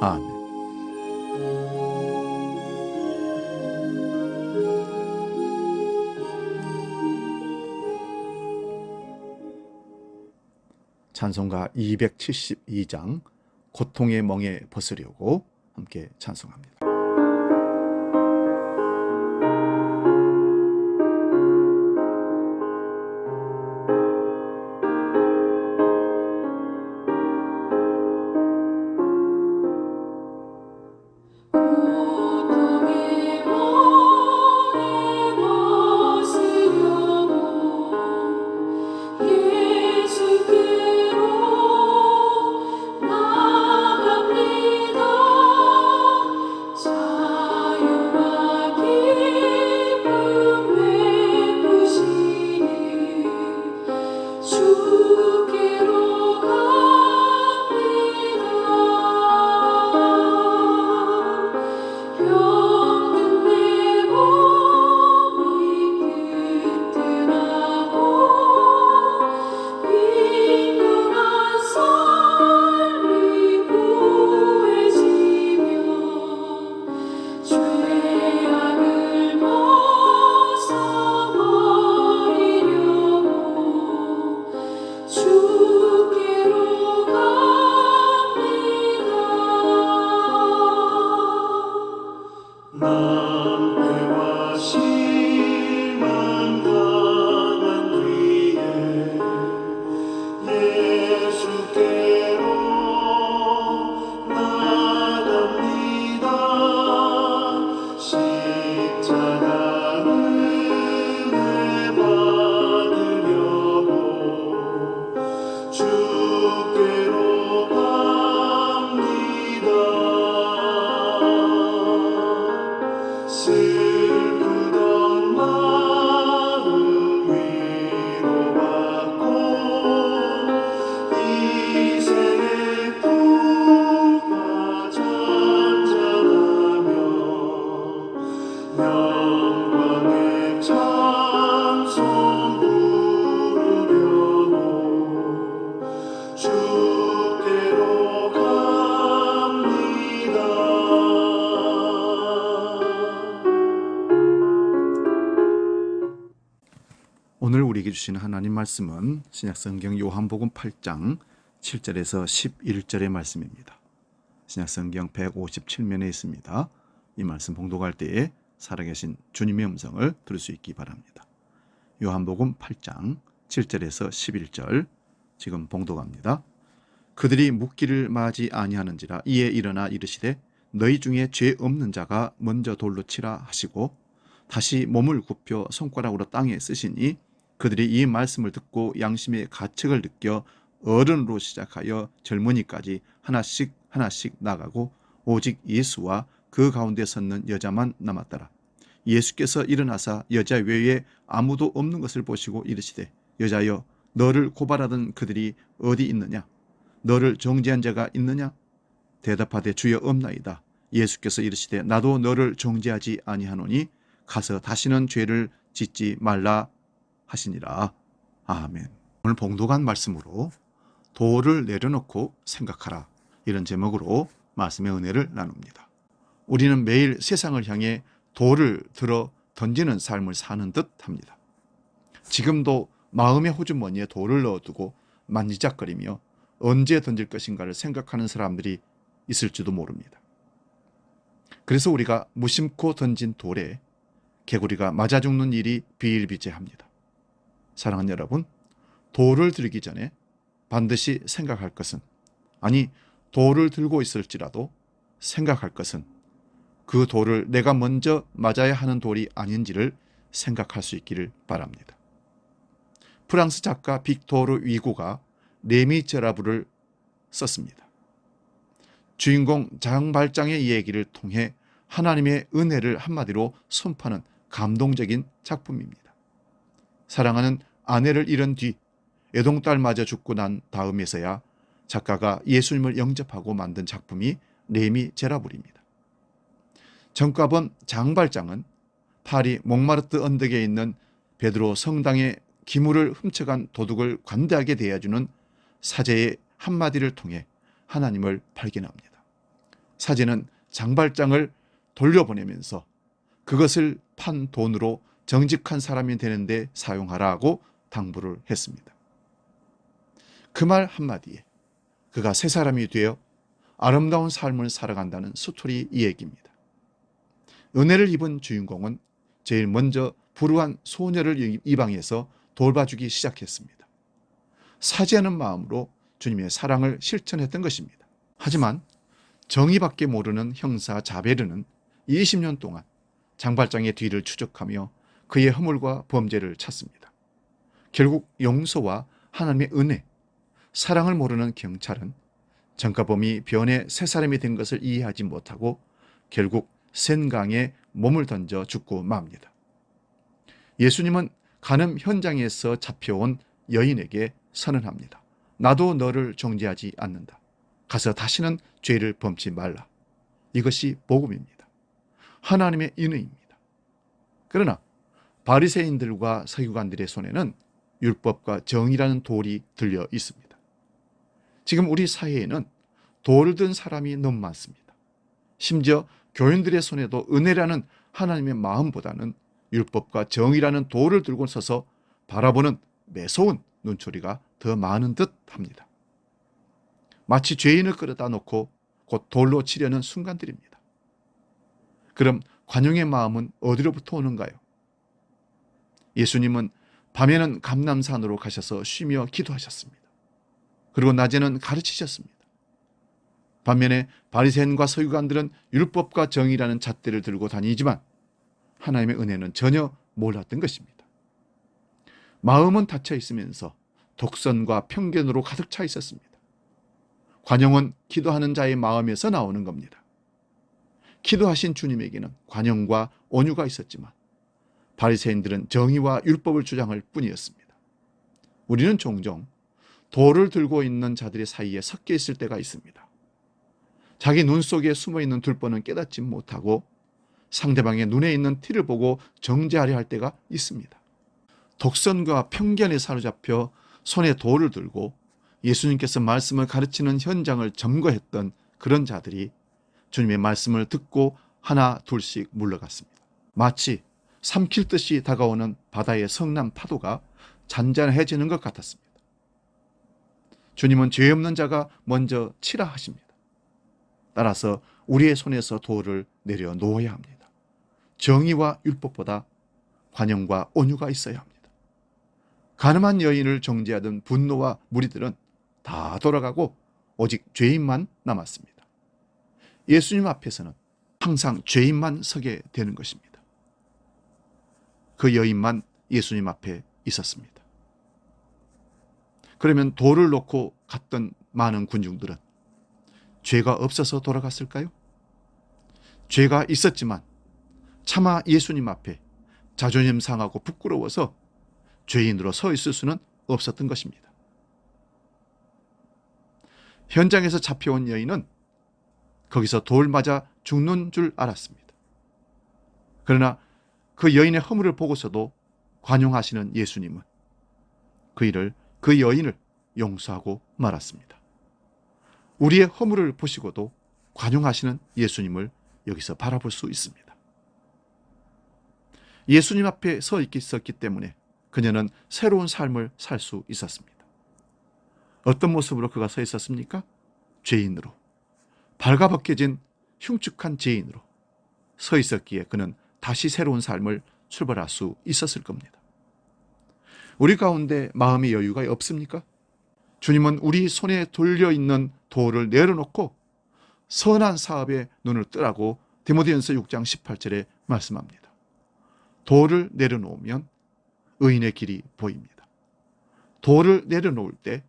아멘. 찬송가 272장 고통의 멍에 벗으려고 함께 찬송합니다. 오늘 우리에게 주신 하나님 말씀은 신약성경 요한복음 8장 7절에서 11절의 말씀입니다. 신약성경 157면에 있습니다. 이 말씀 봉독할 때에 살아계신 주님의 음성을 들을 수 있기 바랍니다. 요한복음 8장 7절에서 11절 지금 봉독합니다. 그들이 묻기를 마지 아니하는지라 이에 일어나 이르시되 너희 중에 죄 없는 자가 먼저 돌로 치라 하시고 다시 몸을 굽혀 손가락으로 땅에 쓰시니 그들이 이 말씀을 듣고 양심의 가책을 느껴 어른으로 시작하여 젊은이까지 하나씩 하나씩 나가고 오직 예수와 그 가운데 섰는 여자만 남았더라. 예수께서 일어나사 여자 외에 아무도 없는 것을 보시고 이르시되 여자여 너를 고발하던 그들이 어디 있느냐 너를 정죄한 자가 있느냐 대답하되 주여 없나이다. 예수께서 이르시되 나도 너를 정죄하지 아니하노니 가서 다시는 죄를 짓지 말라 하시니라. 아멘. 오늘 봉독한 말씀으로 도를 내려놓고 생각하라. 이런 제목으로 말씀의 은혜를 나눕니다. 우리는 매일 세상을 향해 돌을 들어 던지는 삶을 사는 듯 합니다. 지금도 마음의 호주머니에 돌을 넣어두고 만지작거리며 언제 던질 것인가를 생각하는 사람들이 있을지도 모릅니다. 그래서 우리가 무심코 던진 돌에 개구리가 맞아 죽는 일이 비일비재합니다. 사랑하는 여러분, 돌을 들기 전에 반드시 생각할 것은 아니 돌을 들고 있을지라도 생각할 것은 그 돌을 내가 먼저 맞아야 하는 돌이 아닌지를 생각할 수 있기를 바랍니다. 프랑스 작가 빅토르 위고가 레미제라블을 썼습니다. 주인공 장발장의 이야기를 통해 하나님의 은혜를 한마디로 선포하는 감동적인 작품입니다. 사랑하는 아내를 잃은 뒤 애동딸마저 죽고 난 다음에서야 작가가 예수님을 영접하고 만든 작품이 레미 제라블입니다. 정가본 장발장은 파리 몽마르트 언덕에 있는 베드로 성당의 기물을 훔쳐간 도둑을 관대하게 대해주는 사제의 한마디를 통해 하나님을 발견합니다. 사제는 장발장을 돌려보내면서 그것을 판 돈으로 정직한 사람이 되는데 사용하라고 당부를 했습니다. 그 말 한마디에 그가 새 사람이 되어 아름다운 삶을 살아간다는 스토리 이야기입니다. 은혜를 입은 주인공은 제일 먼저 불우한 소녀를 이방해서 돌봐주기 시작했습니다. 사죄하는 마음으로 주님의 사랑을 실천했던 것입니다. 하지만 정의밖에 모르는 형사 자베르는 20년 동안 장발장의 뒤를 추적하며 그의 허물과 범죄를 찾습니다. 결국 용서와 하나님의 은혜, 사랑을 모르는 경찰은 정가범이 변해 새 사람이 된 것을 이해하지 못하고 결국 센강에 몸을 던져 죽고 맙니다. 예수님은 간음 현장에서 잡혀온 여인에게 선언합니다. 나도 너를 정죄하지 않는다. 가서 다시는 죄를 범치 말라. 이것이 복음입니다. 하나님의 인의입니다. 그러나 바리새인들과 서기관들의 손에는 율법과 정의라는 돌이 들려 있습니다. 지금 우리 사회에는 돌을 든 사람이 너무 많습니다. 심지어 교인들의 손에도 은혜라는 하나님의 마음보다는 율법과 정의라는 돌을 들고 서서 바라보는 매서운 눈초리가 더 많은 듯 합니다. 마치 죄인을 끌어다 놓고 곧 돌로 치려는 순간들입니다. 그럼 관용의 마음은 어디로부터 오는가요? 예수님은 밤에는 감남산으로 가셔서 쉬며 기도하셨습니다. 그리고 낮에는 가르치셨습니다. 반면에 바리새인과 서기관들은 율법과 정의라는 잣대를 들고 다니지만 하나님의 은혜는 전혀 몰랐던 것입니다. 마음은 닫혀 있으면서 독선과 편견으로 가득 차 있었습니다. 관용은 기도하는 자의 마음에서 나오는 겁니다. 기도하신 주님에게는 관용과 온유가 있었지만 바리새인들은 정의와 율법을 주장할 뿐이었습니다. 우리는 종종 돌을 들고 있는 자들의 사이에 섞여 있을 때가 있습니다. 자기 눈 속에 숨어 있는 둘보는 깨닫지 못하고 상대방의 눈에 있는 티를 보고 정죄하려 할 때가 있습니다. 독선과 편견에 사로잡혀 손에 돌을 들고 예수님께서 말씀을 가르치는 현장을 점거했던 그런 자들이 주님의 말씀을 듣고 하나 둘씩 물러갔습니다. 마치 삼킬 듯이 다가오는 바다의 성남 파도가 잔잔해지는 것 같았습니다. 주님은 죄 없는 자가 먼저 치라 하십니다. 따라서 우리의 손에서 돌을 내려 놓아야 합니다. 정의와 율법보다 관용과 온유가 있어야 합니다. 가늠한 여인을 정죄하던 분노와 무리들은 다 돌아가고 오직 죄인만 남았습니다. 예수님 앞에서는 항상 죄인만 서게 되는 것입니다. 그 여인만 예수님 앞에 있었습니다. 그러면 돌을 놓고 갔던 많은 군중들은 죄가 없어서 돌아갔을까요? 죄가 있었지만 차마 예수님 앞에 자존심 상하고 부끄러워서 죄인으로 서 있을 수는 없었던 것입니다. 현장에서 잡혀온 여인은 거기서 돌 맞아 죽는 줄 알았습니다. 그러나 그 여인의 허물을 보고서도 관용하시는 예수님은 그 일을 그 여인을 용서하고 말았습니다. 우리의 허물을 보시고도 관용하시는 예수님을 여기서 바라볼 수 있습니다. 예수님 앞에 서 있었기 때문에 그녀는 새로운 삶을 살 수 있었습니다. 어떤 모습으로 그가 서 있었습니까? 죄인으로. 발가벗겨진 흉측한 죄인으로. 서 있었기에 그는 다시 새로운 삶을 출발할 수 있었을 겁니다. 우리 가운데 마음의 여유가 없습니까? 주님은 우리 손에 돌려 있는 도를 내려놓고 선한 사업에 눈을 뜨라고 디모데전서 6장 18절에 말씀합니다. 도를 내려놓으면 의인의 길이 보입니다. 도를 내려놓을 때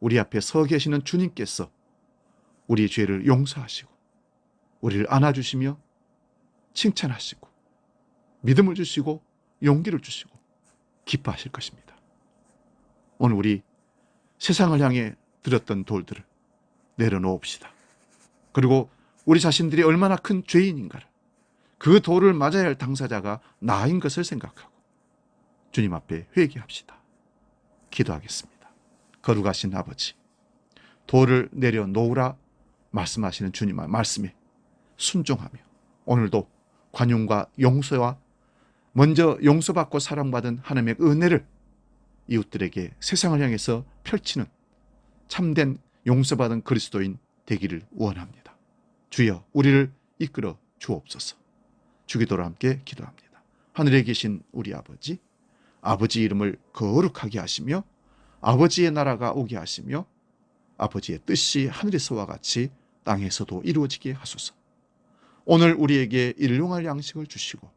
우리 앞에 서 계시는 주님께서 우리 죄를 용서하시고 우리를 안아주시며 칭찬하시고 믿음을 주시고 용기를 주시고 기뻐하실 것입니다. 오늘 우리 세상을 향해 들었던 돌들을 내려놓읍시다. 그리고 우리 자신들이 얼마나 큰 죄인인가를 그 돌을 맞아야 할 당사자가 나인 것을 생각하고 주님 앞에 회개합시다. 기도하겠습니다. 거룩하신 아버지, 돌을 내려놓으라 말씀하시는 주님의 말씀에 순종하며 오늘도 관용과 용서와 먼저 용서받고 사랑받은 하나님의 은혜를 이웃들에게 세상을 향해서 펼치는 참된 용서받은 그리스도인 되기를 원합니다. 주여 우리를 이끌어 주옵소서. 주기도로 함께 기도합니다. 하늘에 계신 우리 아버지, 아버지 이름을 거룩하게 하시며 아버지의 나라가 오게 하시며 아버지의 뜻이 하늘에서와 같이 땅에서도 이루어지게 하소서. 오늘 우리에게 일용할 양식을 주시고